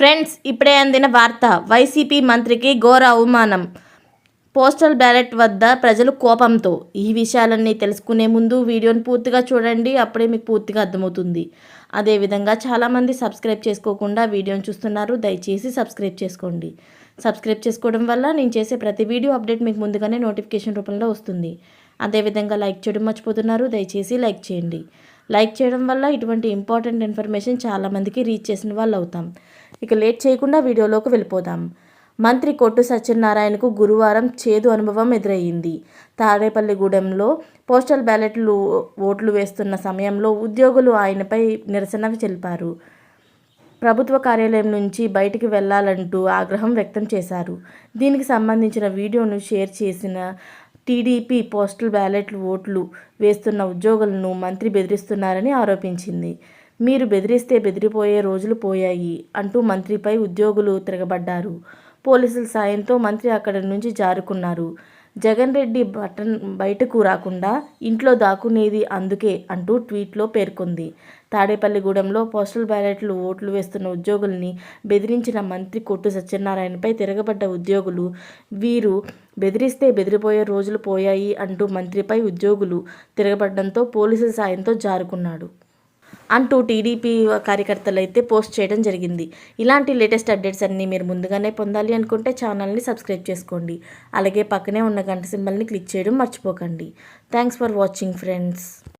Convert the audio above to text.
Friends ఇప్పుడే అందిన వార్త. వైసీపీ మంత్రికి ఘోర అవమానం. పోస్టల్ బ్యాలెట్ వద్ద ప్రజలు కోపంతో. ఈ విషయాలన్నీ తెలుసుకునే ముందు వీడియోని పూర్తిగా చూడండి. అప్పుడే మీకు పూర్తిగా అర్థమవుతుంది. అదేవిధంగా చాలామంది సబ్స్క్రైబ్ చేసుకోకుండా వీడియోని చూస్తున్నారు. దయచేసి సబ్స్క్రైబ్ చేసుకోండి. సబ్స్క్రైబ్ చేసుకోవడం వల్ల నేను చేసే ప్రతి వీడియో అప్డేట్ మీకు ముందుగానే నోటిఫికేషన్ రూపంలో వస్తుంది. అదేవిధంగా లైక్ చేయడం మర్చిపోతున్నారు. దయచేసి లైక్ చేయండి. లైక్ చేయడం వల్ల ఇటువంటి ఇంపార్టెంట్ ఇన్ఫర్మేషన్ చాలామందికి రీచ్ చేసిన వాళ్ళు అవుతాం ఇక లేట్ చేయకుండా వీడియోలోకి వెళ్ళిపోదాం. మంత్రి కొట్టు సత్యనారాయణకు గురువారం చేదు అనుభవం ఎదురయ్యింది. తాడేపల్లిగూడెంలో పోస్టల్ బ్యాలెట్లు ఓట్లు వేస్తున్న సమయంలో ఉద్యోగులు ఆయనపై నిరసన తెలిపారు. ప్రభుత్వ కార్యాలయం నుంచి బయటికి వెళ్ళాలంటూ ఆగ్రహం వ్యక్తం చేశారు. దీనికి సంబంధించిన వీడియోను షేర్ చేసిన టీడీపీ పోస్టల్ బ్యాలెట్లు ఓట్లు వేస్తున్న ఉద్యోగులను మంత్రి బెదిరిస్తున్నారని ఆరోపించింది. మీరు బెదిరిస్తే బెదిరిపోయే రోజులు పోయాయి అంటూ మంత్రిపై ఉద్యోగులు తిరగబడ్డారు. పోలీసుల సాయంతో మంత్రి అక్కడి నుంచి జారుకున్నారు. జగన్ రెడ్డి బటన్ బయటకు రాకుండా ఇంట్లో దాక్కునేది అందుకే అంటూ ట్వీట్లో పేర్కొంది. తాడేపల్లిగూడెంలో పోస్టల్ బ్యాలెట్లు ఓట్లు వేస్తున్న ఉద్యోగుల్ని బెదిరించిన మంత్రి కొట్టు సత్యనారాయణపై తిరగబడ్డ ఉద్యోగులు వీరు బెదిరిస్తే బెదిరిపోయే రోజులు పోయాయి అంటూ మంత్రిపై ఉద్యోగులు తిరగబడడంతో పోలీసుల సాయంతో జారుకున్నాడు. అంటూ టీడీపీ కార్యకర్తలు అయితే పోస్ట్ చేయడం జరిగింది. ఇలాంటి లేటెస్ట్ అప్డేట్స్ అన్నీ మీరు ముందుగానే పొందాలి అనుకుంటే ఛానల్ని సబ్స్క్రైబ్ చేసుకోండి. అలాగే పక్కనే ఉన్న గంట సింబల్ని క్లిక్ చేయడం మర్చిపోకండి. Thanks for watching friends.